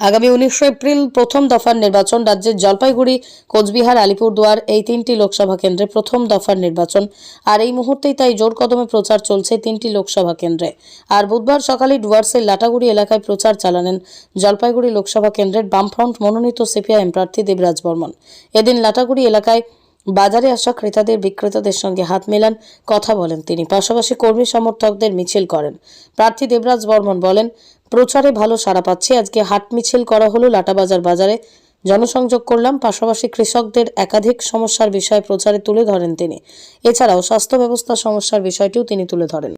আগামী উনিশে এপ্রিল প্রথম দফার নির্বাচন রাজ্যের জলপাইগুড়ি, কোচবিহার, আলিপুরদুয়ার এই তিনটি লোকসভা কেন্দ্রে প্রথম দফার নির্বাচন। আর এই মুহূর্তেই তাই জোর কদমে প্রচার চলছে তিনটি লোকসভা কেন্দ্রে। আর বুধবার সকালে ডুয়ার্সের লাটাগুড়ি এলাকায় প্রচার চালালেন জলপাইগুড়ি লোকসভা কেন্দ্রের বামফ্রন্ট মনোনীত সিপিআইএম প্রার্থী দেবরাজ বর্মন। এদিন লাটাগুড়ি এলাকায় বাজারে আসা ক্রেতাদের বিক্রেতাদের সঙ্গে হাত মেলান, কথা বলেন তিনি। পাশাপাশি কর্মী সমর্থকদের মিছিল করেন। প্রার্থী দেবরাজ বর্মন বলেন প্রচারে ভালো সাড়া পাচ্ছে। আজকে হাট মিছিল করা হলো লাটাবাজার বাজারে। জনসংযোগ করলাম, পাশাপাশি কৃষকদের একাধিক সমস্যার বিষয়ে প্রচারে তুলে ধরেন তিনি। এছাড়াও স্বাস্থ্য ব্যবস্থা সমস্যার বিষয়টিও তিনি তুলে ধরেন।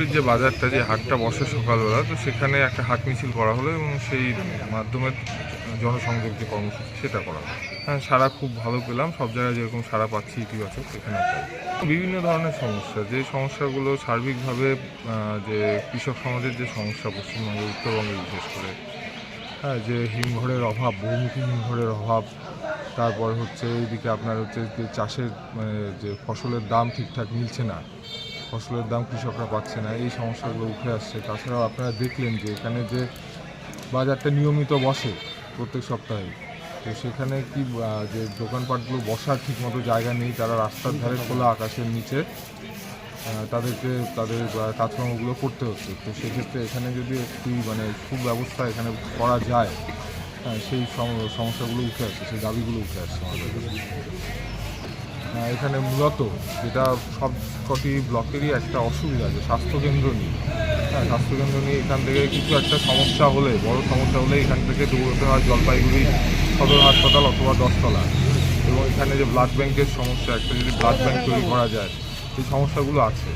জলপাইগুড়ির যে বাজারটা, যে হাটটা বসে সকালবেলা, তো সেখানে একটা হাট মিছিল করা হলো এবং সেই মাধ্যমে জনসংযোগ যে কর্মসূচি, সেটা করা হলো। হ্যাঁ সারা খুব ভালো পেলাম। সব জায়গায় যেরকম সারা পাচ্ছি ইতিবাচক, সেখানে বিভিন্ন ধরনের সমস্যা। যে সমস্যাগুলো সার্বিকভাবে যে কৃষক সমাজের যে সমস্যা পশ্চিমবঙ্গে উত্তরবঙ্গে বিশেষ করে হ্যাঁ যে হিমঘরের অভাব, বহুমুখী হিমঘরের অভাব, তারপর হচ্ছে এইদিকে আপনার হচ্ছে যে চাষের মানে যে ফসলের দাম ঠিকঠাক মিলছে না ফসলের দাম কৃষকরা পাচ্ছে না, এই সমস্যাগুলো উঠে আসছে। তাছাড়াও আপনারা দেখলেন যে এখানে যে বাজারটা নিয়মিত বসে প্রত্যেক সপ্তাহে, তো সেখানে কি যে দোকানপাটগুলো বসার ঠিকমতো জায়গা নেই, তারা রাস্তার ধারে খোলা আকাশের নিচে তাদেরকে, তাদের কাজকর্মগুলো করতে হচ্ছে। তো সেক্ষেত্রে এখানে যদি একটি মানে সুব্যবস্থা এখানে করা যায় সেই সম- সমস্যাগুলো উঠে আসছে, সেই দাবিগুলো উঠে আসছে আমাদের এখানে মূলত যেটা সব কটি ব্লকেরই একটা অসুবিধা, যে স্বাস্থ্যকেন্দ্র নিয়ে। হ্যাঁ স্বাস্থ্যকেন্দ্র নিয়ে এখান থেকে কিছু একটা সমস্যা হলে, বড় সমস্যা হলে এখান থেকে দৌড়তে হয় জলপাইগুড়ি সদর হাসপাতাল অথবা দশতলা। এবং এখানে যে ব্লাড ব্যাংকের সমস্যা, একটা যদি ব্লাড ব্যাংক তৈরি করা যায়, সেই সমস্যাগুলো আছে।